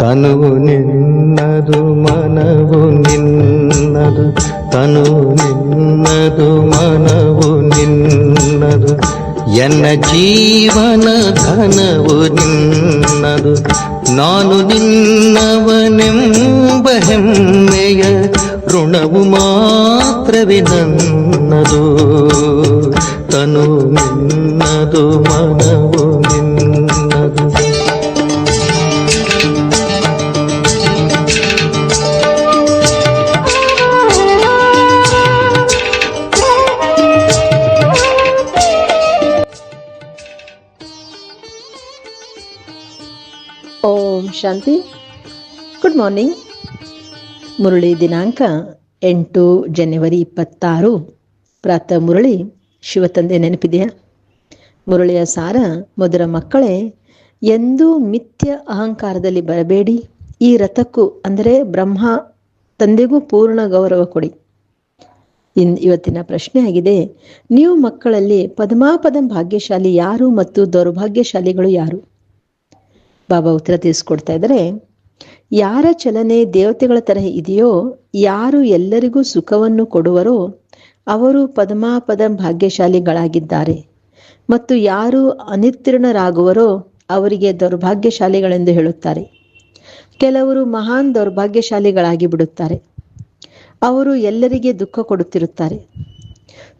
ತನುವು ನಿನ್ನದು ಮನವು ನಿನ್ನದು ತನುವು ನಿನ್ನದು ಮನವು ನಿನ್ನದು ಎನ್ನ ಜೀವನ ಘನವು ನಿನ್ನದು ನಾನು ನಿನ್ನವನೆಂಬ ಹೆಮ್ಮೆಯ ಋಣವು ಮಾತ್ರವೇ ನನ್ನದು ತನು ನಿನ್ನದು ಮನವು ಶಾಂತಿ. ಗುಡ್ ಮಾರ್ನಿಂಗ್ ಮುರಳಿ ದಿನಾಂಕ ಎಂಟು ಜನವರಿ ಇಪ್ಪತ್ತಾರು. ಪ್ರಾತಃ ಮುರಳಿ ಶಿವತಂದೆ ನೆನಪಿದೆಯಾ? ಮುರಳಿಯ ಸಾರ ಮೊದಲ ಮಕ್ಕಳೇ, ಎಂದೂ ಮಿಥ್ಯ ಅಹಂಕಾರದಲ್ಲಿ ಬರಬೇಡಿ. ಈ ರಥಕ್ಕೂ ಅಂದರೆ ಬ್ರಹ್ಮ ತಂದೆಗೂ ಪೂರ್ಣ ಗೌರವ ಕೊಡಿ. ಇನ್ ಇವತ್ತಿನ ಪ್ರಶ್ನೆ ಆಗಿದೆ, ನೀವು ಮಕ್ಕಳಲ್ಲಿ ಪದ್ಮಾಪದಂ ಭಾಗ್ಯಶಾಲಿ ಯಾರು ಮತ್ತು ದೌರ್ಭಾಗ್ಯಶಾಲಿಗಳು ಯಾರು? ಬಾಬಾ ಉತ್ತರ ತಿಳಿಸ್ಕೊಡ್ತಾ ಇದ್ದಾರೆ. ಯಾರ ಚಲನೆ ದೇವತೆಗಳ ತರಹ ಇದೆಯೋ, ಯಾರು ಎಲ್ಲರಿಗೂ ಸುಖವನ್ನು ಕೊಡುವರೋ, ಅವರು ಪದ್ಮಾಪದ ಭಾಗ್ಯಶಾಲಿಗಳಾಗಿದ್ದಾರೆ. ಮತ್ತು ಯಾರು ಅನಿತೀರ್ಣರಾಗುವರೋ ಅವರಿಗೆ ದೌರ್ಭಾಗ್ಯಶಾಲಿಗಳೆಂದು ಹೇಳುತ್ತಾರೆ. ಕೆಲವರು ಮಹಾನ್ ದೌರ್ಭಾಗ್ಯಶಾಲಿಗಳಾಗಿ ಬಿಡುತ್ತಾರೆ ಅವರು ಎಲ್ಲರಿಗೆ ದುಃಖ ಕೊಡುತ್ತಿರುತ್ತಾರೆ.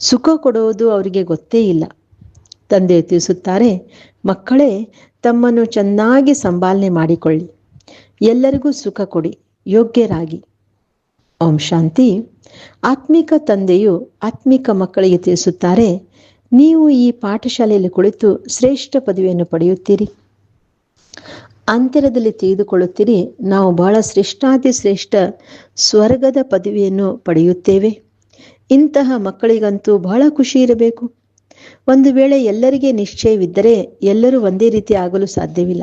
ಸುಖ ಕೊಡುವುದು ಅವರಿಗೆ ಗೊತ್ತೇ ಇಲ್ಲ. ತಂದೆ ತಿಳಿಸುತ್ತಾರೆ, ಮಕ್ಕಳೇ, ತಮ್ಮನ್ನು ಚೆನ್ನಾಗಿ ಸಂಭಾಲನೆ ಮಾಡಿಕೊಳ್ಳಿ. ಎಲ್ಲರಿಗೂ ಸುಖ ಕೊಡಿ, ಯೋಗ್ಯರಾಗಿ. ಓಂ ಶಾಂತಿ. ಆತ್ಮಿಕ ತಂದೆಯು ಆತ್ಮಿಕ ಮಕ್ಕಳಿಗೆ ತಿಳಿಸುತ್ತಾರೆ, ನೀವು ಈ ಪಾಠಶಾಲೆಯಲ್ಲಿ ಕುಳಿತು ಶ್ರೇಷ್ಠ ಪದವಿಯನ್ನು ಪಡೆಯುತ್ತೀರಿ. ಅಂತರದಲ್ಲಿ ತಿಳಿದುಕೊಳ್ಳುತ್ತೀರಿ, ನಾವು ಬಹಳ ಶ್ರೇಷ್ಠಾತಿ ಶ್ರೇಷ್ಠ ಸ್ವರ್ಗದ ಪದವಿಯನ್ನು ಪಡೆಯುತ್ತೇವೆ. ಇಂತಹ ಮಕ್ಕಳಿಗಂತೂ ಬಹಳ ಖುಷಿ ಇರಬೇಕು. ಒಂದು ವೇಳೆ ಎಲ್ಲರಿಗೆ ನಿಶ್ಚಯವಿದ್ದರೆ ಎಲ್ಲರೂ ಒಂದೇ ರೀತಿ ಆಗಲು ಸಾಧ್ಯವಿಲ್ಲ.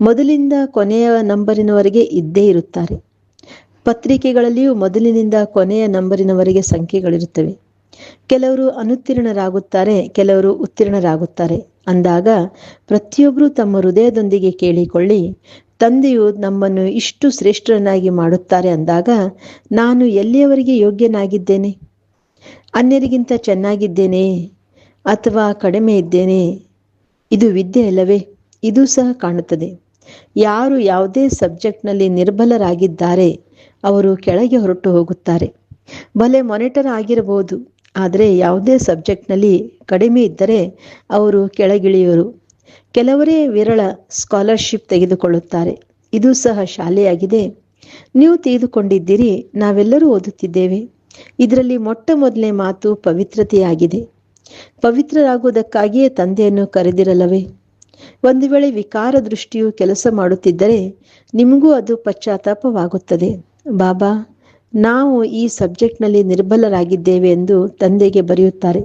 ಮೊದಲಿಂದ ಕೊನೆಯ ನಂಬರಿನವರೆಗೆ ಇದ್ದೇ ಇರುತ್ತಾರೆ. ಪತ್ರಿಕೆಗಳಲ್ಲಿಯೂ ಮೊದಲಿನಿಂದ ಕೊನೆಯ ನಂಬರಿನವರೆಗೆ ಸಂಖ್ಯೆಗಳಿರುತ್ತವೆ. ಕೆಲವರು ಅನುತ್ತೀರ್ಣರಾಗುತ್ತಾರೆ, ಕೆಲವರು ಉತ್ತೀರ್ಣರಾಗುತ್ತಾರೆ. ಅಂದಾಗ ಪ್ರತಿಯೊಬ್ಬರೂ ತಮ್ಮ ಹೃದಯದೊಂದಿಗೆ ಕೇಳಿಕೊಳ್ಳಿ, ತಂದೆಯು ನಮ್ಮನ್ನು ಇಷ್ಟು ಶ್ರೇಷ್ಠರನ್ನಾಗಿ ಮಾಡುತ್ತಾರೆ ಅಂದಾಗ ನಾನು ಎಲ್ಲಿಯವರಿಗೆ ಯೋಗ್ಯನಾಗಿದ್ದೇನೆ? ಅನ್ಯರಿಗಿಂತ ಚೆನ್ನಾಗಿದ್ದೇನೆ. ಅಥವಾ ಕಡಿಮೆ ಇದ್ದೇನೆ? ಇದು ವಿದ್ಯೆ ಅಲ್ಲವೇ? ಇದು ಸಹ ಕಾಣುತ್ತದೆ. ಯಾರು ಯಾವುದೇ ಸಬ್ಜೆಕ್ಟ್ನಲ್ಲಿ ನಿರ್ಬಲರಾಗಿದ್ದಾರೆ, ಅವರು ಕೆಳಗೆ ಹೊರಟು ಹೋಗುತ್ತಾರೆ. ಭಲೆ ಮಾನಿಟರ್ ಆಗಿರಬಹುದು, ಆದರೆ ಯಾವುದೇ ಸಬ್ಜೆಕ್ಟ್ನಲ್ಲಿ ಕಡಿಮೆ ಇದ್ದರೆ ಅವರು ಕೆಳಗಿಳಿಯುವರು. ಕೆಲವರೇ ವಿರಳ ಸ್ಕಾಲರ್ಶಿಪ್ ತೆಗೆದುಕೊಳ್ಳುತ್ತಾರೆ. ಇದು ಸಹ ಶಾಲೆಯಾಗಿದೆ. ನೀವು ತೆಗೆದುಕೊಂಡಿದ್ದೀರಿ ನಾವೆಲ್ಲರೂ ಓದುತ್ತಿದ್ದೇವೆ. ಇದರಲ್ಲಿ ಮೊಟ್ಟ ಮೊದಲನೇ ಮಾತು ಪವಿತ್ರತೆಯಾಗಿದೆ. ಪವಿತ್ರರಾಗುವುದಕ್ಕಾಗಿಯೇ ತಂದೆಯನ್ನು ಕರೆದಿರಲವೇ? ಒಂದು ವೇಳೆ ವಿಕಾರ ದೃಷ್ಟಿಯು ಕೆಲಸ ಮಾಡುತ್ತಿದ್ದರೆ ನಿಮಗೂ ಅದು ಪಶ್ಚಾತ್ತಾಪವಾಗುತ್ತದೆ. ಬಾಬಾ, ನಾವು ಈ ಸಬ್ಜೆಕ್ಟ್ನಲ್ಲಿ ನಿರ್ಬಲರಾಗಿದ್ದೇವೆ ಎಂದು ತಂದೆಗೆ ಬರೆಯುತ್ತಾರೆ.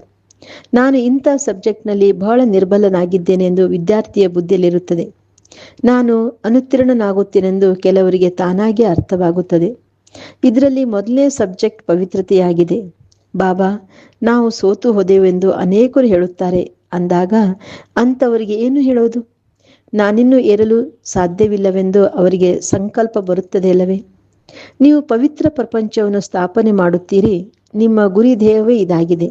ನಾನು ಇಂಥ ಸಬ್ಜೆಕ್ಟ್ನಲ್ಲಿ ಬಹಳ ನಿರ್ಬಲನಾಗಿದ್ದೇನೆ ಎಂದು ವಿದ್ಯಾರ್ಥಿಯ ಬುದ್ಧಿಯಲ್ಲಿರುತ್ತದೆ. ನಾನು ಅನುತ್ತೀರ್ಣನಾಗುತ್ತೇನೆಂದು ಕೆಲವರಿಗೆ ತಾನಾಗಿ ಅರ್ಥವಾಗುತ್ತದೆ. ಇದರಲ್ಲಿ ಮೊದಲನೇ ಸಬ್ಜೆಕ್ಟ್ ಪವಿತ್ರತೆಯಾಗಿದೆ. ಬಾಬಾ, ನಾವು ಸೋತು ಹೋದೆವೆಂದು ಅನೇಕರು ಹೇಳುತ್ತಾರೆ. ಅಂದಾಗ, ಅಂಥವರಿಗೆ ಏನು ಹೇಳೋದು ನಾನಿನ್ನೂ ಏರಲು ಸಾಧ್ಯವಿಲ್ಲವೆಂದು ಅವರಿಗೆ ಸಂಕಲ್ಪ ಬರುತ್ತದೆಯಲ್ಲವೇ? ನೀವು ಪವಿತ್ರ ಪ್ರಪಂಚವನ್ನು ಸ್ಥಾಪನೆ ಮಾಡುತ್ತೀರಿ, ನಿಮ್ಮ ಗುರಿ ಧ್ಯೇಯವೇ ಇದಾಗಿದೆ.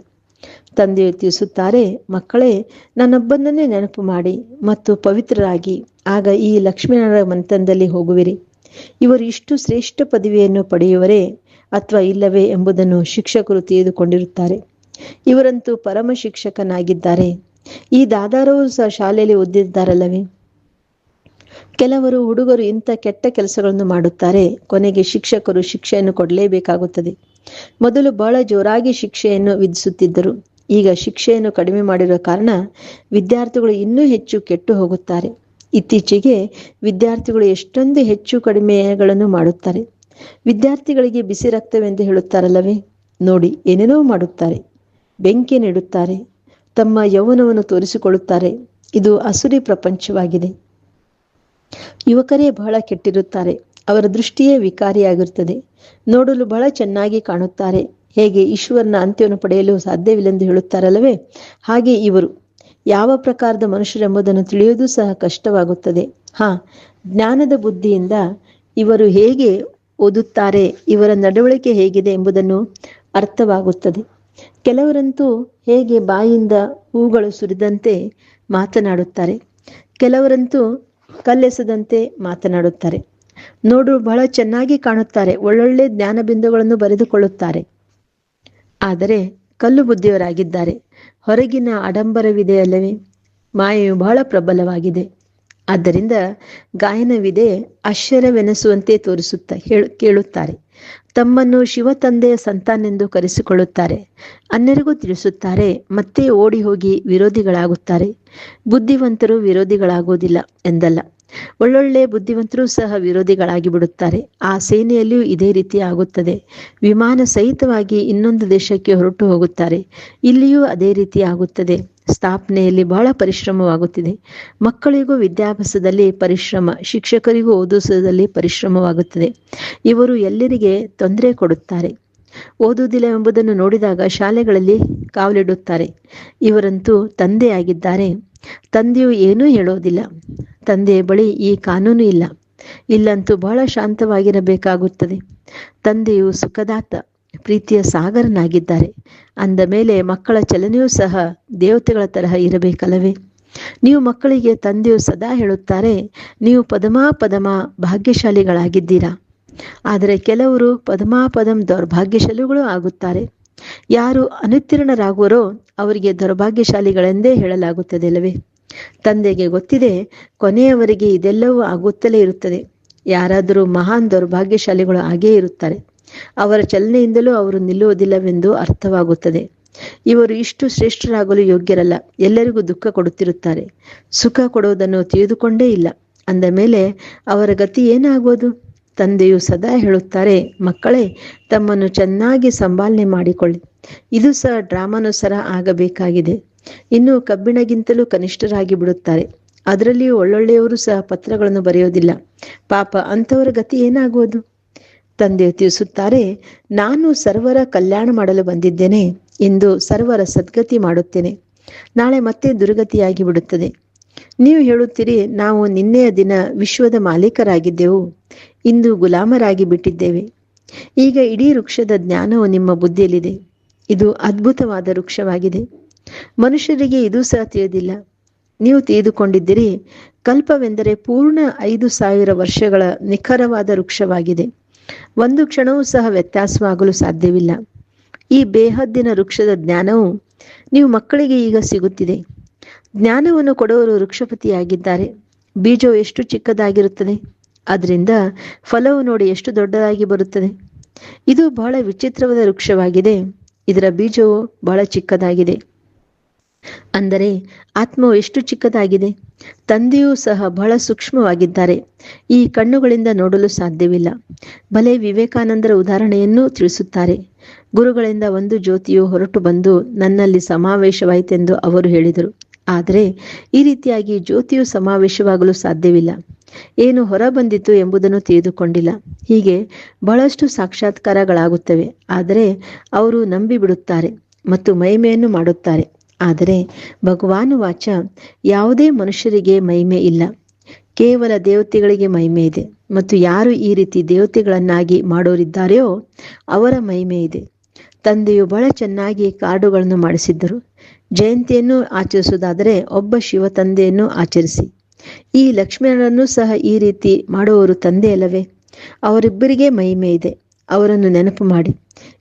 ತಂದೆಯು ತಿಳಿಸುತ್ತಾರೆ, ಮಕ್ಕಳೇ, ನನ್ನೊಬ್ಬನನ್ನೇ ನೆನಪು ಮಾಡಿ ಮತ್ತು ಪವಿತ್ರರಾಗಿ, ಆಗ ಈ ಲಕ್ಷ್ಮೀನಾರಾಯಣ ಮಂಥನದಲ್ಲಿ ಹೋಗುವಿರಿ. ಇವರು ಇಷ್ಟು ಶ್ರೇಷ್ಠ ಪದವಿಯನ್ನು ಪಡೆಯುವರೇ ಅಥವಾ ಇಲ್ಲವೇ ಎಂಬುದನ್ನು ಶಿಕ್ಷಕರು ತಿಳಿದುಕೊಂಡಿರುತ್ತಾರೆ. ಇವರಂತೂ ಪರಮ ಶಿಕ್ಷಕನಾಗಿದ್ದಾರೆ. ಈ ದಾದಾರವರು ಸಹ ಶಾಲೆಯಲ್ಲಿ ಓದಿದ್ದಾರಲ್ಲವೇ? ಕೆಲವರು ಹುಡುಗರು ಇಂಥ ಕೆಟ್ಟ ಕೆಲಸಗಳನ್ನು ಮಾಡುತ್ತಾರೆ. ಕೊನೆಗೆ ಶಿಕ್ಷಕರು ಶಿಕ್ಷೆಯನ್ನು ಕೊಡಲೇಬೇಕಾಗುತ್ತದೆ. ಮೊದಲು ಬಹಳ ಜೋರಾಗಿ ಶಿಕ್ಷೆಯನ್ನು ವಿಧಿಸುತ್ತಿದ್ದರು. ಈಗ ಶಿಕ್ಷೆಯನ್ನು ಕಡಿಮೆ ಮಾಡಿರುವ ಕಾರಣ ವಿದ್ಯಾರ್ಥಿಗಳು ಇನ್ನೂ ಹೆಚ್ಚು ಕೆಟ್ಟು ಹೋಗುತ್ತಾರೆ. ಇತ್ತೀಚೆಗೆ ವಿದ್ಯಾರ್ಥಿಗಳು ಎಷ್ಟೊಂದು ಹೆಚ್ಚು ಕಡಿಮೆಗಳನ್ನು ಮಾಡುತ್ತಾರೆ. ವಿದ್ಯಾರ್ಥಿಗಳಿಗೆ ಬಿಸಿ ರಕ್ತವೆಂದು ಹೇಳುತ್ತಾರಲ್ಲವೇ? ನೋಡಿ, ಏನೇನೋ ಮಾಡುತ್ತಾರೆ. ಬೆಂಕಿ ನೆಡುತ್ತಾರೆ. ತಮ್ಮ ಯೌವನವನ್ನು ತೋರಿಸಿಕೊಳ್ಳುತ್ತಾರೆ. ಇದು ಅಸುರಿ ಪ್ರಪಂಚವಾಗಿದೆ. ಯುವಕರೇ ಬಹಳ ಕೆಟ್ಟಿರುತ್ತಾರೆ. ಅವರ ದೃಷ್ಟಿಯೇ ವಿಕಾರಿಯಾಗಿರುತ್ತದೆ. ನೋಡಲು ಬಹಳ ಚೆನ್ನಾಗಿ ಕಾಣುತ್ತಾರೆ. ಹೇಗೆ ಈಶ್ವರನ ಅಂತ್ಯವನ್ನು ಪಡೆಯಲು ಸಾಧ್ಯವಿಲ್ಲೆಂದು ಹೇಳುತ್ತಾರಲ್ಲವೇ? ಹಾಗೆ ಇವರು. ಯಾವ ಪ್ರಕಾರದ ಮನುಷ್ಯರೆಂಬುದನ್ನು ತಿಳಿಯುವುದು ಸಹ ಕಷ್ಟವಾಗುತ್ತದೆ. ಹಾ, ಜ್ಞಾನದ ಬುದ್ಧಿಯಿಂದ ಇವರು ಹೇಗೆ ಓದುತ್ತಾರೆ. ಇವರ ನಡವಳಿಕೆ ಹೇಗಿದೆ ಎಂಬುದನ್ನು ಅರ್ಥವಾಗುತ್ತದೆ. ಕೆಲವರಂತೂ ಹೇಗೆ ಬಾಯಿಂದ ಹೂಗಳು ಸುರಿದಂತೆ ಮಾತನಾಡುತ್ತಾರೆ. ಕೆಲವರಂತೂ ಕಲ್ಲೆಸದಂತೆ ಮಾತನಾಡುತ್ತಾರೆ. ನೋಡು, ಬಹಳ ಚೆನ್ನಾಗಿ ಕಾಣುತ್ತಾರೆ. ಒಳ್ಳೊಳ್ಳೆ ಜ್ಞಾನ ಬಿಂದುಗಳನ್ನು ಬರೆದುಕೊಳ್ಳುತ್ತಾರೆ. ಆದರೆ ಕಲ್ಲು ಬುದ್ಧಿಯವರಾಗಿದ್ದಾರೆ. ಹೊರಗಿನ ಆಡಂಬರವಿದೆ ಅಲ್ಲವೇ ಮಾಯೆಯು ಬಹಳ ಪ್ರಬಲವಾಗಿದೆ. ಆದ್ದರಿಂದ ಗಾಯನವಿದೆ ಆಶ್ಚರ್ಯವೆನಿಸುವಂತೆ ತೋರಿಸುತ್ತ ಹೇಳು, ಕೇಳುತ್ತಾರೆ. ತಮ್ಮನ್ನು ಶಿವ ತಂದೆಯ ಸಂತಾನೆಂದು ಕರೆಸಿಕೊಳ್ಳುತ್ತಾರೆ. ಅನ್ಯರಿಗೂ ತಿಳಿಸುತ್ತಾರೆ, ಮತ್ತೆ ಓಡಿ ಹೋಗಿ ವಿರೋಧಿಗಳಾಗುತ್ತಾರೆ. ಬುದ್ಧಿವಂತರು ವಿರೋಧಿಗಳಾಗುವುದಿಲ್ಲ ಎಂದಲ್ಲ. ಒಳ್ಳೊಳ್ಳೆ ಬುದ್ಧಿವಂತರು ಸಹ ವಿರೋಧಿಗಳಾಗಿ ಬಿಡುತ್ತಾರೆ. ಆ ಸೇನೆಯಲ್ಲಿಯೂ ಇದೇ ರೀತಿ ಆಗುತ್ತದೆ. ವಿಮಾನ ಸಹಿತವಾಗಿ ಇನ್ನೊಂದು ದೇಶಕ್ಕೆ ಹೊರಟು ಹೋಗುತ್ತಾರೆ. ಇಲ್ಲಿಯೂ ಅದೇ ರೀತಿ ಆಗುತ್ತದೆ. ಸ್ಥಾಪನೆಯಲ್ಲಿ ಬಹಳ ಪರಿಶ್ರಮವಾಗುತ್ತಿದೆ. ಮಕ್ಕಳಿಗೂ ವಿದ್ಯಾಭ್ಯಾಸದಲ್ಲಿ ಪರಿಶ್ರಮ, ಶಿಕ್ಷಕರಿಗೂ ಓದಿಸುವುದರಲ್ಲಿ ಪರಿಶ್ರಮವಾಗುತ್ತದೆ. ಇವರು ಎಲ್ಲರಿಗೆ ತೊಂದರೆ ಕೊಡುತ್ತಾರೆ. ಓದುವುದಿಲ್ಲ ಎಂಬುದನ್ನು ನೋಡಿದಾಗ ಶಾಲೆಗಳಲ್ಲಿ ಕಾವಲಿಡುತ್ತಾರೆ. ಇವರಂತೂ ತಂದೆಯಾಗಿದ್ದಾರೆ. ತಂದೆಯು ಏನೂ ಹೇಳೋದಿಲ್ಲ. ತಂದೆಯ ಬಳಿ ಈ ಕಾನೂನು ಇಲ್ಲ. ಇಲ್ಲಂತೂ ಬಹಳ ಶಾಂತವಾಗಿರಬೇಕಾಗುತ್ತದೆ. ತಂದೆಯು ಸುಖದಾತ, ಪ್ರೀತಿಯ ಸಾಗರನಾಗಿದ್ದಾರೆ. ಅಂದ ಮೇಲೆ ಮಕ್ಕಳ ಚಲನೆಯೂ ಸಹ ದೇವತೆಗಳ ತರಹ ಇರಬೇಕಲ್ಲವೇ? ನೀವು ಮಕ್ಕಳಿಗೆ ತಂದೆಯು ಸದಾ ಹೇಳುತ್ತಾರೆ, ನೀವು ಪದಮಾ ಪದಮ ಭಾಗ್ಯಶಾಲಿಗಳಾಗಿದ್ದೀರಾ? ಆದರೆ ಕೆಲವರು ಪದಮಾಪದಂ ದೌರ್ಭಾಗ್ಯಶಾಲಿಗಳು ಆಗುತ್ತಾರೆ. ಯಾರು ಅನುತ್ತೀರ್ಣರಾಗುವರೋ ಅವರಿಗೆ ದೌರ್ಭಾಗ್ಯಶಾಲಿಗಳೆಂದೇ ಹೇಳಲಾಗುತ್ತದೆ ಅಲ್ಲವೇ ತಂದೆಗೆ ಗೊತ್ತಿದೆ, ಕೊನೆಯವರೆಗೆ ಇದೆಲ್ಲವೂ ಆಗುತ್ತಲೇ ಇರುತ್ತದೆ. ಯಾರಾದರೂ ಮಹಾನ್ ದೌರ್ಭಾಗ್ಯಶಾಲಿಗಳು ಆಗೇ ಇರುತ್ತಾರೆ. ಅವರ ಚಲನೆಯಿಂದಲೂ ಅವರು ನಿಲ್ಲುವುದಿಲ್ಲವೆಂದು ಅರ್ಥವಾಗುತ್ತದೆ. ಇವರು ಇಷ್ಟು ಶ್ರೇಷ್ಠರಾಗಲು ಯೋಗ್ಯರಲ್ಲ, ಎಲ್ಲರಿಗೂ ದುಃಖ ಕೊಡುತ್ತಿರುತ್ತಾರೆ. ಸುಖ ಕೊಡುವುದನ್ನು ತಿಳಿದುಕೊಂಡೇ ಇಲ್ಲ. ಅಂದ ಮೇಲೆ ಅವರ ಗತಿ ಏನಾಗುವುದು? ತಂದೆಯು ಸದಾ ಹೇಳುತ್ತಾರೆ, ಮಕ್ಕಳೇ, ತಮ್ಮನ್ನು ಚೆನ್ನಾಗಿ ಸಂಭಾಲನೆ ಮಾಡಿಕೊಳ್ಳಿ. ಇದು ಸಹ ಡ್ರಾಮಾನುಸಾರ ಆಗಬೇಕಾಗಿದೆ. ಇನ್ನು ಕಬ್ಬಿಣಗಿಂತಲೂ ಕನಿಷ್ಠರಾಗಿ ಬಿಡುತ್ತಾರೆ. ಅದರಲ್ಲಿಯೂ ಒಳ್ಳೊಳ್ಳೆಯವರು ಸಹ ಪತ್ರಗಳನ್ನು ಬರೆಯೋದಿಲ್ಲ. ಪಾಪ ಅಂಥವರ ಗತಿ ಏನಾಗುವುದು? ತಂದೆ ತಿಳಿಸುತ್ತಾರೆ, ನಾನು ಸರ್ವರ ಕಲ್ಯಾಣ ಮಾಡಲು ಬಂದಿದ್ದೇನೆ ಎಂದು ಸರ್ವರ ಸದ್ಗತಿ ಮಾಡುತ್ತೇನೆ. ನಾಳೆ ಮತ್ತೆ ದುರ್ಗತಿಯಾಗಿ ಬಿಡುತ್ತದೆ. ನೀವು ಹೇಳುತ್ತೀರಿ, ನಾವು ನಿನ್ನೆಯ ದಿನ ವಿಶ್ವದ ಮಾಲೀಕರಾಗಿದ್ದೆವು. ಇಂದು ಗುಲಾಮರಾಗಿ ಬಿಟ್ಟಿದ್ದೇವೆ. ಈಗ ಇಡೀ ವೃಕ್ಷದ ಜ್ಞಾನವು ನಿಮ್ಮ ಬುದ್ಧಿಯಲ್ಲಿದೆ. ಇದು ಅದ್ಭುತವಾದ ವೃಕ್ಷವಾಗಿದೆ. ಮನುಷ್ಯರಿಗೆ ಇದು ಸಹ ತಿಳಿದಿಲ್ಲ. ನೀವು ತಿಳಿದುಕೊಂಡಿದ್ದೀರಿ, ಕಲ್ಪವೆಂದರೆ ಪೂರ್ಣ ಐದು ಸಾವಿರ ವರ್ಷಗಳ ನಿಖರವಾದ ವೃಕ್ಷವಾಗಿದೆ. ಒಂದು ಕ್ಷಣವೂ ಸಹ ವ್ಯತ್ಯಾಸವಾಗಲು ಸಾಧ್ಯವಿಲ್ಲ. ಈ ಬೇಹದ್ದಿನ ವೃಕ್ಷದ ಜ್ಞಾನವು ನೀವು ಮಕ್ಕಳಿಗೆ ಈಗ ಸಿಗುತ್ತಿದೆ. ಜ್ಞಾನವನ್ನು ಕೊಡುವರು ವೃಕ್ಷಪತಿಯಾಗಿದ್ದಾರೆ. ಬೀಜವು ಎಷ್ಟು ಚಿಕ್ಕದಾಗಿರುತ್ತದೆ? ಅದರಿಂದ ಫಲವು ನೋಡಿ ಎಷ್ಟು ದೊಡ್ಡದಾಗಿ ಬರುತ್ತದೆ. ಇದು ಬಹಳ ವಿಚಿತ್ರವಾದ ವೃಕ್ಷವಾಗಿದೆ. ಇದರ ಬೀಜವು ಬಹಳ ಚಿಕ್ಕದಾಗಿದೆ. ಅಂದರೆ ಆತ್ಮವು ಎಷ್ಟು ಚಿಕ್ಕದಾಗಿದೆ. ತಂದೆಯೂ ಸಹ ಬಹಳ ಸೂಕ್ಷ್ಮವಾಗಿದ್ದಾರೆ. ಈ ಕಣ್ಣುಗಳಿಂದ ನೋಡಲು ಸಾಧ್ಯವಿಲ್ಲ. ಭಲೆ ವಿವೇಕಾನಂದರ ಉದಾಹರಣೆಯನ್ನು ತಿಳಿಸುತ್ತಾರೆ. ಗುರುಗಳಿಂದ ಒಂದು ಜ್ಯೋತಿಯು ಹೊರಟು ಬಂದು ನನ್ನಲ್ಲಿ ಸಮಾವೇಶವಾಯಿತೆಂದು ಅವರು ಹೇಳಿದರು. ಆದರೆ ಈ ರೀತಿಯಾಗಿ ಜ್ಯೋತಿಯು ಸಮಾವೇಶವಾಗಲು ಸಾಧ್ಯವಿಲ್ಲ. ಏನು ಹೊರ ಬಂದಿತು ಎಂಬುದನ್ನು ತಿಳಿದುಕೊಂಡಿಲ್ಲ. ಹೀಗೆ ಬಹಳಷ್ಟು ಸಾಕ್ಷಾತ್ಕಾರಗಳಾಗುತ್ತವೆ. ಆದರೆ ಅವರು ನಂಬಿಬಿಡುತ್ತಾರೆ ಮತ್ತು ಮಹಿಮೆಯನ್ನು ಮಾಡುತ್ತಾರೆ. ಆದರೆ ಭಗವಾನು ವಾಚ ಯಾವುದೇ ಮನುಷ್ಯರಿಗೆ ಮಹಿಮೆ ಇಲ್ಲ. ಕೇವಲ ದೇವತೆಗಳಿಗೆ ಮಹಿಮೆ ಇದೆ. ಮತ್ತು ಯಾರು ಈ ರೀತಿ ದೇವತೆಗಳನ್ನಾಗಿ ಮಾಡೋರಿದ್ದಾರೆಯೋ ಅವರ ಮಹಿಮೆ ಇದೆ. ತಂದೆಯು ಬಹಳ ಚೆನ್ನಾಗಿ ಕಾರ್ಡುಗಳನ್ನು ಮಾಡಿಸಿದ್ದರು. ಜಯಂತಿಯನ್ನು ಆಚರಿಸುವುದಾದರೆ ಒಬ್ಬ ಶಿವ ತಂದೆಯನ್ನು ಆಚರಿಸಿ. ಈ ಲಕ್ಷ್ಮಣರನ್ನು ಸಹ ಈ ರೀತಿ ಮಾಡುವವರು ತಂದೆ ಅಲ್ಲವೇ? ಅವರಿಬ್ಬರಿಗೆ ಮಹಿಮೆ ಇದೆ. ಅವರನ್ನು ನೆನಪು ಮಾಡಿ.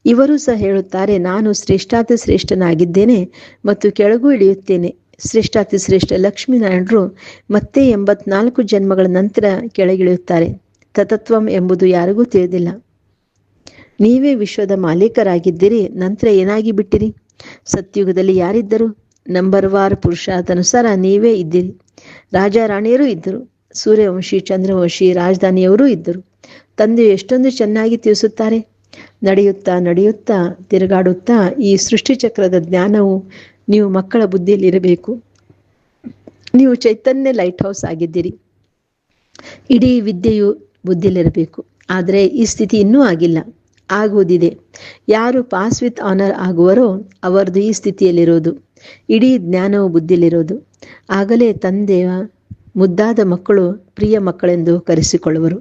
ಇವರು ಸಹ ಹೇಳುತ್ತಾರೆ, ನಾನು ಶ್ರೇಷ್ಠಾತಿ ಶ್ರೇಷ್ಠನಾಗಿದ್ದೇನೆ ಮತ್ತು ಕೆಳಗೂ ಇಳಿಯುತ್ತೇನೆ. ಶ್ರೇಷ್ಠಾತಿ ಶ್ರೇಷ್ಠ ಲಕ್ಷ್ಮೀನಾರಾಯಣರು ಮತ್ತೆ ಎಂಬತ್ನಾಲ್ಕು ಜನ್ಮಗಳ ನಂತರ ಕೆಳಗಿಳಿಯುತ್ತಾರೆ. ತತತ್ವಂ ಎಂಬುದು ಯಾರಿಗೂ ತಿಳಿದಿಲ್ಲ. ನೀವೇ ವಿಶ್ವದ ಮಾಲೀಕರಾಗಿದ್ದೀರಿ. ನಂತರ ಏನಾಗಿ ಬಿಟ್ಟಿರಿ? ಸತ್ಯುಗದಲ್ಲಿ ಯಾರಿದ್ದರು? ನಂಬರ್ ವಾರ್ ಪುರುಷಾರ್ಥನುಸಾರ ನೀವೇ ಇದ್ದೀರಿ. ರಾಜ ರಾಣಿಯರು ಇದ್ದರು. ಸೂರ್ಯವಂಶಿ, ಚಂದ್ರವಂಶಿ, ರಾಜಧಾನಿಯವರೂ ಇದ್ದರು. ತಂದೆ ಎಷ್ಟೊಂದು ಚೆನ್ನಾಗಿ ತಿಳಿಸುತ್ತಾರೆ. ನಡೆಯುತ್ತಾ ನಡೆಯುತ್ತಾ, ತಿರುಗಾಡುತ್ತಾ ಈ ಸೃಷ್ಟಿಚಕ್ರದ ಜ್ಞಾನವು ನೀವು ಮಕ್ಕಳ ಬುದ್ಧಿಯಲ್ಲಿರಬೇಕು ನೀವು ಚೈತನ್ಯ ಲೈಟ್ ಹೌಸ್ ಆಗಿದ್ದೀರಿ. ಇಡೀ ವಿದ್ಯೆಯು ಬುದ್ಧಿಯಲ್ಲಿರಬೇಕು. ಆದರೆ ಈ ಸ್ಥಿತಿ ಇನ್ನೂ ಆಗಿಲ್ಲ. ಆಗುವುದಿದೆ. ಯಾರು ಪಾಸ್ ವಿತ್ ಆನರ್ ಆಗುವರೋ ಅವರದು ಈ ಸ್ಥಿತಿಯಲ್ಲಿರೋದು ಇಡೀ ಜ್ಞಾನವು ಬುದ್ಧಿಯಲ್ಲಿರೋದು ಆಗಲೇ ತಂದೆಯ ಮುದ್ದಾದ ಮಕ್ಕಳು ಪ್ರಿಯ ಮಕ್ಕಳೆಂದು ಕರೆಸಿಕೊಳ್ಳುವರು.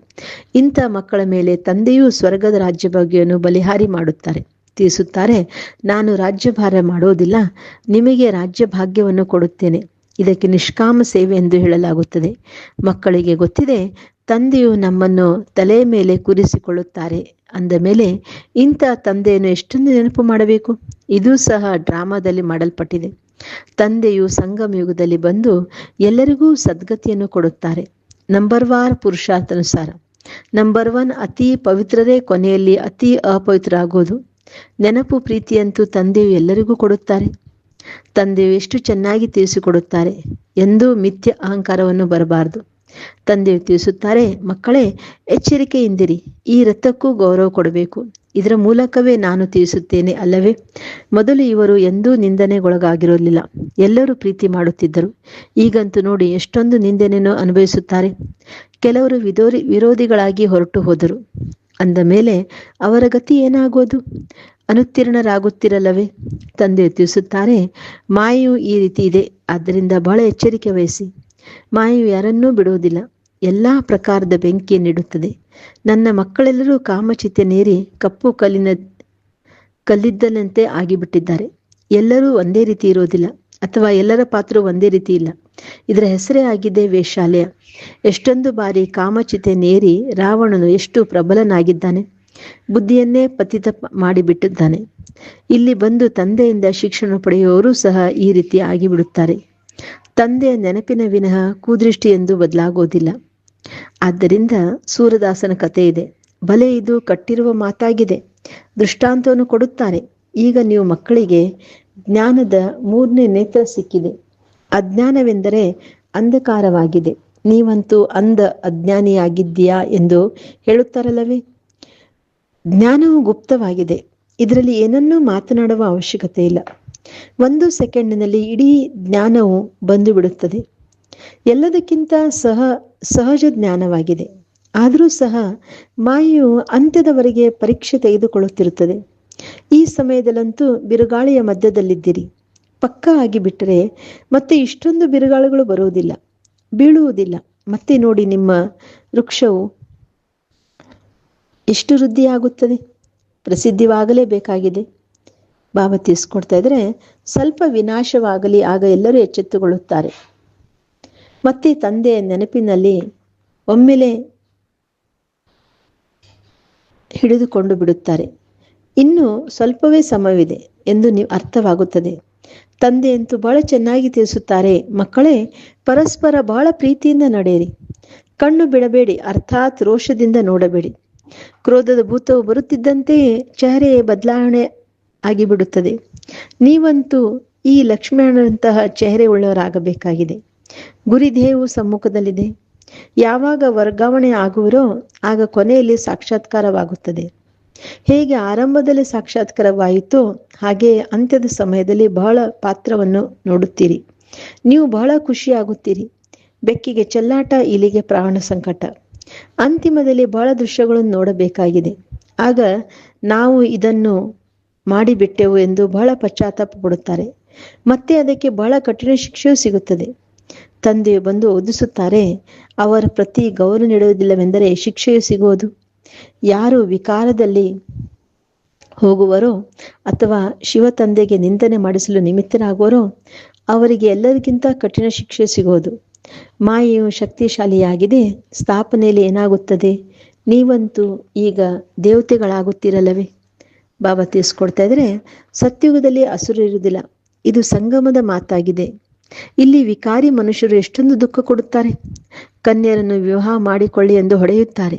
ಇಂಥ ಮಕ್ಕಳ ಮೇಲೆ ತಂದೆಯೂ ಸ್ವರ್ಗದ ರಾಜ್ಯ ಭಾಗ್ಯವನ್ನು ಬಲಿಹಾರಿ ಮಾಡುತ್ತಾರೆ. ತಿಳಿಸುತ್ತಾರೆ, ನಾನು ರಾಜ್ಯಭಾರ ಮಾಡೋದಿಲ್ಲ, ನಿಮಗೆ ರಾಜ್ಯ ಭಾಗ್ಯವನ್ನು ಕೊಡುತ್ತೇನೆ. ಇದಕ್ಕೆ ನಿಷ್ಕಾಮ ಸೇವೆ ಎಂದು ಹೇಳಲಾಗುತ್ತದೆ. ಮಕ್ಕಳಿಗೆ ಗೊತ್ತಿದೆ ತಂದೆಯು ನಮ್ಮನ್ನು ತಲೆ ಮೇಲೆ ಕೂರಿಸಿಕೊಳ್ಳುತ್ತಾರೆ. ಅಂದ ಮೇಲೆ, ಇಂಥ ತಂದೆಯನ್ನು ಎಷ್ಟೊಂದು ನೆನಪು ಮಾಡಬೇಕು? ಇದೂ ಸಹ ಡ್ರಾಮಾದಲ್ಲಿ ಮಾಡಲ್ಪಟ್ಟಿದೆ. ತಂದೆಯು ಸಂಗಮ ಯುಗದಲ್ಲಿ ಬಂದು ಎಲ್ಲರಿಗೂ ಸದ್ಗತಿಯನ್ನು ಕೊಡುತ್ತಾರೆ. ನಂಬರ್ ವಾರ್ ಪುರುಷಾರ್ಥಾನುಸಾರ. ನಂಬರ್ ಒನ್ ಅತಿ ಪವಿತ್ರರೇ ಕೊನೆಯಲ್ಲಿ ಅತಿ ಅಪವಿತ್ರ ಆಗೋದು ನೆನಪು ಪ್ರೀತಿಯಂತೂ ತಂದೆಯು ಎಲ್ಲರಿಗೂ ಕೊಡುತ್ತಾರೆ. ತಂದೆಯು ಎಷ್ಟು ಚೆನ್ನಾಗಿ ತಿಳಿಸಿಕೊಡುತ್ತಾರೆ ಎಂದು ಮಿಥ್ಯ ಅಹಂಕಾರವನ್ನು ಬರಬಾರದು. ತಂದೆಯು ತಿಳಿಸುತ್ತಾರೆ, ಮಕ್ಕಳೇ, ಎಚ್ಚರಿಕೆಯಿಂದಿರಿ, ಈ ರಥಕ್ಕೂ ಗೌರವ ಕೊಡಬೇಕು. ಇದರ ಮೂಲಕವೇ ನಾನು ತಿಳಿಸುತ್ತೇನೆ ಅಲ್ಲವೇ? ಮೊದಲು ಇವರು ಎಂದೂ ನಿಂದನೆಗೊಳಗಾಗಿರಲಿಲ್ಲ. ಎಲ್ಲರೂ ಪ್ರೀತಿ ಮಾಡುತ್ತಿದ್ದರು. ಈಗಂತೂ ನೋಡಿ ಎಷ್ಟೊಂದು ನಿಂದನೆಯನ್ನು ಅನುಭವಿಸುತ್ತಾರೆ. ಕೆಲವರು ವಿದೋರಿ ವಿರೋಧಿಗಳಾಗಿ ಹೊರಟು ಹೋದರು. ಅಂದ ಮೇಲೆ, ಅವರ ಗತಿ ಏನಾಗೋದು? ಅನುತ್ತೀರ್ಣರಾಗುತ್ತಿರಲ್ಲವೇ? ತಂದೆ ತಿಳಿಸುತ್ತಾರೆ, ಮಾಯೆಯು ಈ ರೀತಿ ಇದೆ, ಆದ್ದರಿಂದ ಬಹಳ ಎಚ್ಚರಿಕೆ ವಹಿಸಿ. ಮಾಯೆಯು ಯಾರನ್ನೂ ಬಿಡುವುದಿಲ್ಲ. ಎಲ್ಲಾ ಪ್ರಕಾರದ ಬೆಂಕಿ ನೀಡುತ್ತದೆ. ನನ್ನ ಮಕ್ಕಳೆಲ್ಲರೂ ಕಾಮಚಿತ್ಯ ನೀರಿ ಕಪ್ಪು ಕಲ್ಲಿನ ಕಲ್ಲಿದ್ದಲಂತೆ ಆಗಿಬಿಟ್ಟಿದ್ದಾರೆ. ಎಲ್ಲರೂ ಒಂದೇ ರೀತಿ ಇರೋದಿಲ್ಲ ಅಥವಾ ಎಲ್ಲರ ಪಾತ್ರ ಒಂದೇ ರೀತಿ ಇಲ್ಲ. ಇದರ ಹೆಸರೇ ಆಗಿದೆ ವೇಷಾಲಯ ಎಷ್ಟೊಂದು ಬಾರಿ ಕಾಮಚಿತೆ ನೇರಿ ರಾವಣನು ಎಷ್ಟು ಪ್ರಬಲನಾಗಿದ್ದಾನೆ. ಬುದ್ಧಿಯನ್ನೇ ಪತಿತ ಮಾಡಿಬಿಟ್ಟಿದ್ದಾನೆ. ಇಲ್ಲಿ ಬಂದು ತಂದೆಯಿಂದ ಶಿಕ್ಷಣ ಪಡೆಯುವವರು ಸಹ ಈ ರೀತಿ ಆಗಿಬಿಡುತ್ತಾರೆ. ತಂದೆಯ ನೆನಪಿನ ವಿನಃ ಕುದೃಷ್ಟಿ ಎಂದು ಬದಲಾಗೋದಿಲ್ಲ. ಆದ್ದರಿಂದ ಸೂರದಾಸನ ಕಥೆ ಇದೆ. ಬಲೆ ಇದು ಕಟ್ಟಿರುವ ಮಾತಾಗಿದೆ. ದೃಷ್ಟಾಂತವನ್ನು ಕೊಡುತ್ತಾರೆ. ಈಗ ನೀವು ಮಕ್ಕಳಿಗೆ ಜ್ಞಾನದ ಮೂರನೇ ನೇತ್ರ ಸಿಕ್ಕಿದೆ. ಅಜ್ಞಾನವೆಂದರೆ ಅಂಧಕಾರವಾಗಿದೆ. ನೀವಂತೂ ಅಂಧ ಅಜ್ಞಾನಿಯಾಗಿದ್ದೀಯಾ ಎಂದು ಹೇಳುತ್ತಾರಲ್ಲವೇ? ಜ್ಞಾನವು ಗುಪ್ತವಾಗಿದೆ. ಇದರಲ್ಲಿ ಏನನ್ನೂ ಮಾತನಾಡುವ ಅವಶ್ಯಕತೆ ಇಲ್ಲ ಒಂದು ಸೆಕೆಂಡಿನಲ್ಲಿ ಇಡೀ ಜ್ಞಾನವು ಬಂದು ಬಿಡುತ್ತದೆ ಎಲ್ಲದಕ್ಕಿಂತ ಸಹ ಸಹಜ ಜ್ಞಾನವಾಗಿದೆ. ಆದರೂ ಸಹ ಮಾಯೆಯು ಅಂತ್ಯದವರೆಗೆ ಪರೀಕ್ಷೆ ತೆಗೆದುಕೊಳ್ಳುತ್ತಿರುತ್ತದೆ. ಈ ಸಮಯದಲ್ಲಂತೂ ಬಿರುಗಾಳಿಯ ಮಧ್ಯದಲ್ಲಿದ್ದೀರಿ. ಪಕ್ಕ ಆಗಿಬಿಟ್ಟರೆ ಮತ್ತೆ ಇಷ್ಟೊಂದು ಬಿರುಗಾಳಿಗಳು ಬರುವುದಿಲ್ಲ, ಬೀಳುವುದಿಲ್ಲ. ಮತ್ತೆ ನೋಡಿ ನಿಮ್ಮ ವೃಕ್ಷವು ಎಷ್ಟು ವೃದ್ಧಿಯಾಗುತ್ತದೆ? ಪ್ರಸಿದ್ಧಿವಾಗಲೇಬೇಕಾಗಿದೆ. ಬಾಬಾ ತಿಳಿಸ್ಕೊಡ್ತಾ ಇದ್ರೆ ಸ್ವಲ್ಪ ವಿನಾಶವಾಗಲಿ ಆಗ ಎಲ್ಲರೂ ಎಚ್ಚೆತ್ತುಕೊಳ್ಳುತ್ತಾರೆ ಮತ್ತೆ ತಂದೆಯ ನೆನಪಿನಲ್ಲಿ ಒಮ್ಮೆಲೆ ಹಿಡಿದುಕೊಂಡು ಬಿಡುತ್ತಾರೆ. ಇನ್ನು ಸ್ವಲ್ಪವೇ ಸಮಯವಿದೆ ಎಂದು ನೀವು ಅರ್ಥವಾಗುತ್ತದೆ. ತಂದೆಯಂತೂ ಬಹಳ ಚೆನ್ನಾಗಿ ತಿಳಿಸುತ್ತಾರೆ ಮಕ್ಕಳೇ, ಪರಸ್ಪರ ಬಹಳ ಪ್ರೀತಿಯಿಂದ ನಡೆಯಿರಿ. ಕಣ್ಣು ಬಿಡಬೇಡಿ, ಅರ್ಥಾತ್ ರೋಷದಿಂದ ನೋಡಬೇಡಿ. ಕ್ರೋಧದ ಭೂತವು ಬರುತ್ತಿದ್ದಂತೆಯೇ, ಚಹರೆಯ ಬದಲಾವಣೆ ಆಗಿಬಿಡುತ್ತದೆ. ನೀವಂತೂ ಈ ಲಕ್ಷ್ಮಣರಂತಹ ಚೆಹರೆ ಉಳ್ಳವರಾಗಬೇಕಾಗಿದೆ. ಗುರಿದೇವು ಸಮ್ಮುಖದಲ್ಲಿದೆ. ಯಾವಾಗ ವರ್ಗಾವಣೆ ಆಗುವರೋ ಆಗ ಕೊನೆಯಲ್ಲಿ ಸಾಕ್ಷಾತ್ಕಾರವಾಗುತ್ತದೆ. ಹೇಗೆ ಆರಂಭದಲ್ಲಿ ಸಾಕ್ಷಾತ್ಕಾರವಾಯಿತೋ ಹಾಗೆ ಅಂತ್ಯದ ಸಮಯದಲ್ಲಿ ಬಹಳ ಪಾತ್ರವನ್ನು ನೋಡುತ್ತೀರಿ. ನೀವು ಬಹಳ ಖುಷಿಯಾಗುತ್ತೀರಿ. ಬೆಕ್ಕಿಗೆ ಚೆಲ್ಲಾಟ, ಇಲಿಗೆ ಪ್ರಾಣ ಸಂಕಟ. ಅಂತಿಮದಲ್ಲಿ ಬಹಳ ದೃಶ್ಯಗಳನ್ನು ನೋಡಬೇಕಾಗಿದೆ. ಆಗ ನಾವು ಇದನ್ನು ಮಾಡಿಬಿಟ್ಟೆವು ಎಂದು ಬಹಳ ಪಶ್ಚಾತ್ತಾಪ ಪಡುತ್ತಾರೆ ಮತ್ತೆ ಅದಕ್ಕೆ ಬಹಳ ಕಠಿಣ ಶಿಕ್ಷೆಯೂ ಸಿಗುತ್ತದೆ. ತಂದೆಯು ಬಂದು ಓದಿಸುತ್ತಾರೆ ಅವರ ಪ್ರತಿ ಗೌರವ ನೀಡುವುದಿಲ್ಲವೆಂದರೆ ಶಿಕ್ಷೆಯು ಸಿಗುವುದು. ಯಾರು ವಿಕಾರದಲ್ಲಿ ಹೋಗುವರೋ ಅಥವಾ ಶಿವ ತಂದೆಗೆ ನಿಂದನೆ ಮಾಡಿಸಲು ನಿಮಿತ್ತರಾಗುವರೋ ಅವರಿಗೆ ಎಲ್ಲರಿಗಿಂತ ಕಠಿಣ ಶಿಕ್ಷೆ ಸಿಗೋದು ಮಾಯೆಯು ಶಕ್ತಿಶಾಲಿಯಾಗಿದೆ, ಸ್ಥಾಪನೆಯಲ್ಲಿ ಏನಾಗುತ್ತದೆ? ನೀವಂತೂ ಈಗ ದೇವತೆಗಳಾಗುತ್ತೀರಲ್ಲವೇ? ಬಾಬಾ ತಿಳಿಸ್ಕೊಡ್ತಾ ಇದ್ರೆ ಸತ್ಯುಗದಲ್ಲಿ ಹಸುರು ಇರುವುದಿಲ್ಲ. ಇದು ಸಂಗಮದ ಮಾತಾಗಿದೆ. ಇಲ್ಲಿ ವಿಕಾರಿ ಮನುಷ್ಯರು ಎಷ್ಟೊಂದು ದುಃಖ ಕೊಡುತ್ತಾರೆ. ಕನ್ಯರನ್ನು ವಿವಾಹ ಮಾಡಿಕೊಳ್ಳಿ ಎಂದು ಹೊಡೆಯುತ್ತಾರೆ.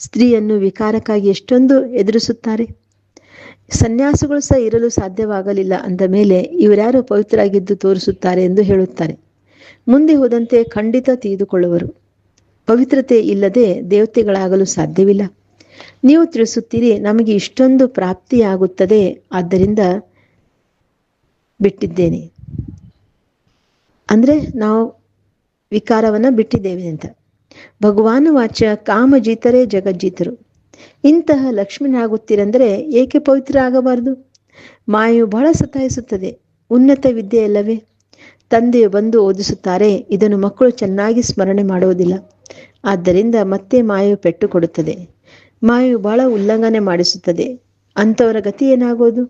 ಸ್ತ್ರೀಯನ್ನು ವಿಕಾರಕ್ಕಾಗಿ ಎಷ್ಟೊಂದು ಎದುರಿಸುತ್ತಾರೆ. ಸನ್ಯಾಸಗಳು ಸಹ ಇರಲು ಸಾಧ್ಯವಾಗಲಿಲ್ಲ ಅಂದ ಮೇಲೆ ಇವರ್ಯಾರು ಪವಿತ್ರರಾಗಿದ್ದು ತೋರಿಸುತ್ತಾರೆ ಎಂದು ಹೇಳುತ್ತಾರೆ. ಮುಂದೆ ಹೋದಂತೆ ಖಂಡಿತ ತೆಗೆದುಕೊಳ್ಳುವರು ಪವಿತ್ರತೆ ಇಲ್ಲದೆ ದೇವತೆಗಳಾಗಲು ಸಾಧ್ಯವಿಲ್ಲ. ನೀವು ತಿಳಿಸುತ್ತೀರಿ, ನಮಗೆ ಇಷ್ಟೊಂದು ಪ್ರಾಪ್ತಿಯಾಗುತ್ತದೆ, ಆದ್ದರಿಂದ ಬಿಟ್ಟಿದ್ದೇನೆ. ಅಂದ್ರೆ ನಾವು ವಿಕಾರವನ್ನ ಬಿಟ್ಟಿದ್ದೇವೆ ಅಂತ. ಭಗವಾನ್ ವಾಚ ಕಾಮಜೀತರೇ ಜಗಜ್ಜೀತರು. ಇಂತಹ ಲಕ್ಷ್ಮೀನಾಗುತ್ತೀರಂದರೆ ಏಕೆ ಪವಿತ್ರ ಆಗಬಾರದು? ಮಾಯು ಬಹಳ ಸತಾಯಿಸುತ್ತದೆ. ಉನ್ನತ ವಿದ್ಯೆ ಅಲ್ಲವೇ? ತಂದೆ ಬಂದು ಓದಿಸುತ್ತಾರೆ, ಇದನ್ನು ಮಕ್ಕಳು ಚೆನ್ನಾಗಿ ಸ್ಮರಣೆ ಮಾಡುವುದಿಲ್ಲ. ಆದ್ದರಿಂದ ಮತ್ತೆ ಮಾಯು ಪೆಟ್ಟು ಕೊಡುತ್ತದೆ. ಮಾಯು ಬಹಳ ಉಲ್ಲಂಘನೆ ಮಾಡಿಸುತ್ತದೆ. ಅಂಥವರ ಗತಿ ಏನಾಗೋದು?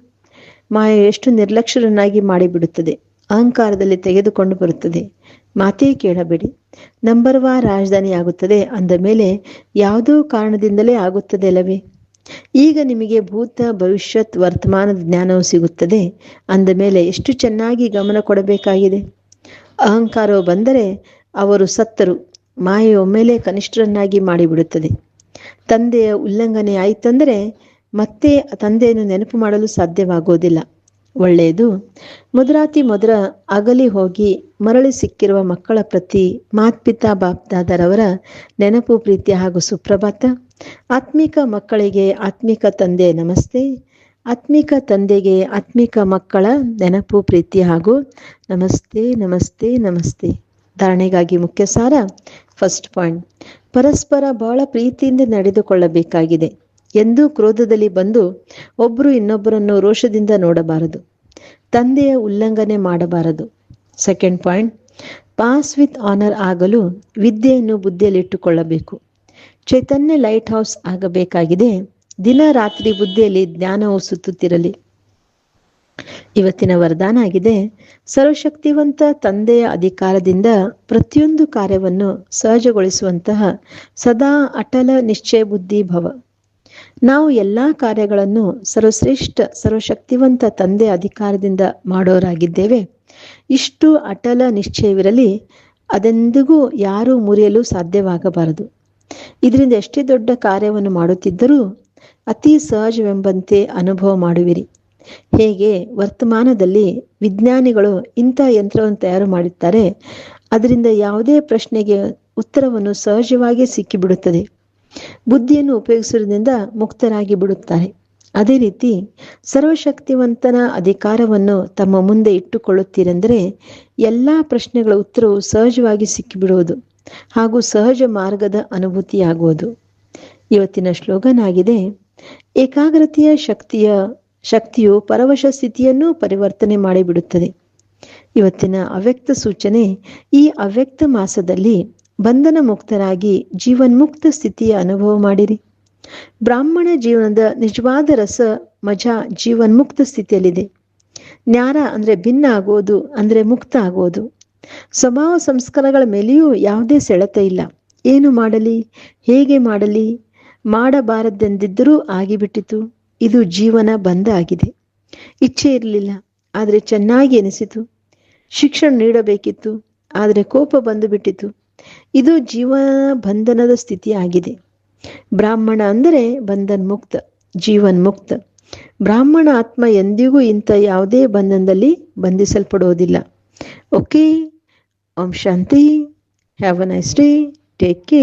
ಮಾಯು ಎಷ್ಟು ನಿರ್ಲಕ್ಷ್ಯರನ್ನಾಗಿ ಮಾಡಿಬಿಡುತ್ತದೆ. ಅಹಂಕಾರದಲ್ಲಿ ತೆಗೆದುಕೊಂಡು ಬರುತ್ತದೆ. ಮಾತೇ ಕೇಳಬೇಡಿ. ನಂಬರ್ ವಾ ರಾಜಧಾನಿ ಆಗುತ್ತದೆ ಅಂದ ಮೇಲೆ ಯಾವುದೋ ಕಾರಣದಿಂದಲೇ ಆಗುತ್ತದೆ ಅಲ್ಲವೇ? ಈಗ ನಿಮಗೆ ಭೂತ, ಭವಿಷ್ಯತ್, ವರ್ತಮಾನದ ಜ್ಞಾನವು ಸಿಗುತ್ತದೆ ಅಂದ ಮೇಲೆ ಎಷ್ಟು ಚೆನ್ನಾಗಿ ಗಮನ ಕೊಡಬೇಕಾಗಿದೆ? ಅಹಂಕಾರವು ಬಂದರೆ ಅವರು ಸತ್ತರು, ಮಾಯೆ ಒಮ್ಮೆಲೆ ಕನಿಷ್ಠರನ್ನಾಗಿ ಮಾಡಿಬಿಡುತ್ತದೆ. ತಂದೆಯ ಉಲ್ಲಂಘನೆ ಆಯಿತಂದರೆ ಮತ್ತೆ ತಂದೆಯನ್ನು ನೆನಪು ಮಾಡಲು ಸಾಧ್ಯವಾಗೋದಿಲ್ಲ. ಒಳ್ಳೆಯದು. ಮುದ್ರಾತಿ ಮೊದಲ ಅಗಲಿ ಹೋಗಿ ಮರಳಿ ಸಿಕ್ಕಿರುವ ಮಕ್ಕಳ ಪ್ರತಿ ಮಾತ್ಪಿತಾ ಬಾಪ್ದಾದರವರ ನೆನಪು, ಪ್ರೀತಿ ಹಾಗೂ ಸುಪ್ರಭಾತ. ಆತ್ಮಿಕ ಮಕ್ಕಳಿಗೆ ಆತ್ಮಿಕ ತಂದೆ ನಮಸ್ತೆ. ಆತ್ಮಿಕ ತಂದೆಗೆ ಆತ್ಮಿಕ ಮಕ್ಕಳ ನೆನಪು, ಪ್ರೀತಿ ಹಾಗೂ ನಮಸ್ತೆ ನಮಸ್ತೆ ನಮಸ್ತೆ. ಧಾರಣೆಗಾಗಿ ಮುಖ್ಯ ಸಾರ ಫಸ್ಟ್ ಪಾಯಿಂಟ್ ಪರಸ್ಪರ ಬಹಳ ಪ್ರೀತಿಯಿಂದ ನಡೆದುಕೊಳ್ಳಬೇಕಾಗಿದೆ. ಎಂದೂ ಕ್ರೋಧದಲ್ಲಿ ಬಂದು ಒಬ್ಬರು ಇನ್ನೊಬ್ಬರನ್ನು ರೋಷದಿಂದ ನೋಡಬಾರದು. ತಂದೆಯ ಉಲ್ಲಂಘನೆ ಮಾಡಬಾರದು. Second point, pass with honour ಆಗಲು ವಿದ್ಯೆಯನ್ನು ಬುದ್ಧಿಯಲ್ಲಿಟ್ಟುಕೊಳ್ಳಬೇಕು. ಚೈತನ್ಯ ಲೈಟ್ ಹೌಸ್ ಆಗಬೇಕಾಗಿದೆ. ದಿನ ರಾತ್ರಿ ಬುದ್ಧಿಯಲ್ಲಿ ಜ್ಞಾನವು ಸುತ್ತುತ್ತಿರಲಿ. ಇವತ್ತಿನ ವರದಾನ ಆಗಿದೆ, ಸರ್ವಶಕ್ತಿವಂತ ತಂದೆಯ ಅಧಿಕಾರದಿಂದ ಪ್ರತಿಯೊಂದು ಕಾರ್ಯವನ್ನು ಸಹಜಗೊಳಿಸುವಂತಹ ಸದಾ ಅಟಲ ನಿಶ್ಚಯ ಬುದ್ಧಿ ಭವ. ನಾವು ಎಲ್ಲ ಕಾರ್ಯಗಳನ್ನು ಸರ್ವಶ್ರೇಷ್ಠ, ಸರ್ವಶಕ್ತಿವಂತ ತಂದೆ ಅಧಿಕಾರದಿಂದ ಮಾಡೋರಾಗಿದ್ದೇವೆ. ಇಷ್ಟು ಅಟಲ ನಿಶ್ಚಯವಿರಲಿ, ಅದೆಂದಿಗೂ ಯಾರೂ ಮುರಿಯಲು ಸಾಧ್ಯವಾಗಬಾರದು. ಇದರಿಂದ ಎಷ್ಟೇ ದೊಡ್ಡ ಕಾರ್ಯವನ್ನು ಮಾಡುತ್ತಿದ್ದರೂ ಅತಿ ಸಹಜವೆಂಬಂತೆ ಅನುಭವ ಮಾಡುವಿರಿ. ಹೇಗೆ ವರ್ತಮಾನದಲ್ಲಿ ವಿಜ್ಞಾನಿಗಳು ಇಂಥ ಯಂತ್ರವನ್ನು ತಯಾರು ಮಾಡುತ್ತಾರೆ ಅದರಿಂದ ಯಾವುದೇ ಪ್ರಶ್ನೆಗೆ ಉತ್ತರವನ್ನು ಸಹಜವಾಗಿ ಸಿಕ್ಕಿಬಿಡುತ್ತದೆ. ಬುದ್ಧಿಯನ್ನು ಉಪಯೋಗಿಸುವುದರಿಂದ ಮುಕ್ತರಾಗಿ ಬಿಡುತ್ತಾರೆ. ಅದೇ ರೀತಿ ಸರ್ವಶಕ್ತಿವಂತನ ಅಧಿಕಾರವನ್ನು ತಮ್ಮ ಮುಂದೆ ಇಟ್ಟುಕೊಳ್ಳುತ್ತೀರೆಂದರೆ ಎಲ್ಲ ಪ್ರಶ್ನೆಗಳ ಉತ್ತರವು ಸಹಜವಾಗಿ ಸಿಕ್ಕಿಬಿಡುವುದು ಹಾಗೂ ಸಹಜ ಮಾರ್ಗದ ಅನುಭೂತಿಯಾಗುವುದು. ಇವತ್ತಿನ ಶ್ಲೋಗನಾಗಿದೆ ಏಕಾಗ್ರತೆಯ ಶಕ್ತಿಯ ಶಕ್ತಿಯು ಪರವಶ ಸ್ಥಿತಿಯನ್ನು ಪರಿವರ್ತನೆ ಮಾಡಿಬಿಡುತ್ತದೆ. ಇವತ್ತಿನ ಅವ್ಯಕ್ತ ಸೂಚನೆ, ಈ ಅವ್ಯಕ್ತ ಮಾಸದಲ್ಲಿ ಬಂಧನ ಮುಕ್ತರಾಗಿ ಜೀವನ್ಮುಕ್ತ ಸ್ಥಿತಿಯ ಅನುಭವ ಮಾಡಿರಿ. ಬ್ರಾಹ್ಮಣ ಜೀವನದ ನಿಜವಾದ ರಸ ಮಜಾ ಜೀವನ್ಮುಕ್ತ ಸ್ಥಿತಿಯಲ್ಲಿದೆ. ಜ್ಞಾನ ಅಂದ್ರೆ ಭಿನ್ನ ಆಗೋದು ಅಂದ್ರೆ ಮುಕ್ತ ಆಗೋದು. ಸ್ವಭಾವ ಸಂಸ್ಕಾರಗಳ ಮೇಲೆಯೂ ಯಾವುದೇ ಸೆಳೆತ ಇಲ್ಲ. ಏನು ಮಾಡಲಿ, ಹೇಗೆ ಮಾಡಲಿ, ಮಾಡಬಾರದೆಂದಿದ್ದರೂ ಆಗಿಬಿಟ್ಟಿತು. ಇದು ಜೀವನ ಬಂದ ಆಗಿದೆ. ಇಚ್ಛೆ ಇರಲಿಲ್ಲ, ಆದರೆ ಚೆನ್ನಾಗಿ ಎನಿಸಿತು. ಶಿಕ್ಷಣ ನೀಡಬೇಕಿತ್ತು, ಆದರೆ ಕೋಪ ಬಂದು ಬಿಟ್ಟಿತು ಇದು ಜೀವನ ಬಂಧನದ ಸ್ಥಿತಿ ಆಗಿದೆ. ಬ್ರಾಹ್ಮಣ ಅಂದರೆ ಬಂಧನ್ ಮುಕ್ತ, ಜೀವನ್ ಮುಕ್ತ. ಬ್ರಾಹ್ಮಣ ಆತ್ಮ ಎಂದಿಗೂ ಇಂಥ ಯಾವುದೇ ಬಂಧನದಲ್ಲಿ ಬಂಧಿಸಲ್ಪಡೋದಿಲ್ಲ okay Om Shanti have a nice day take care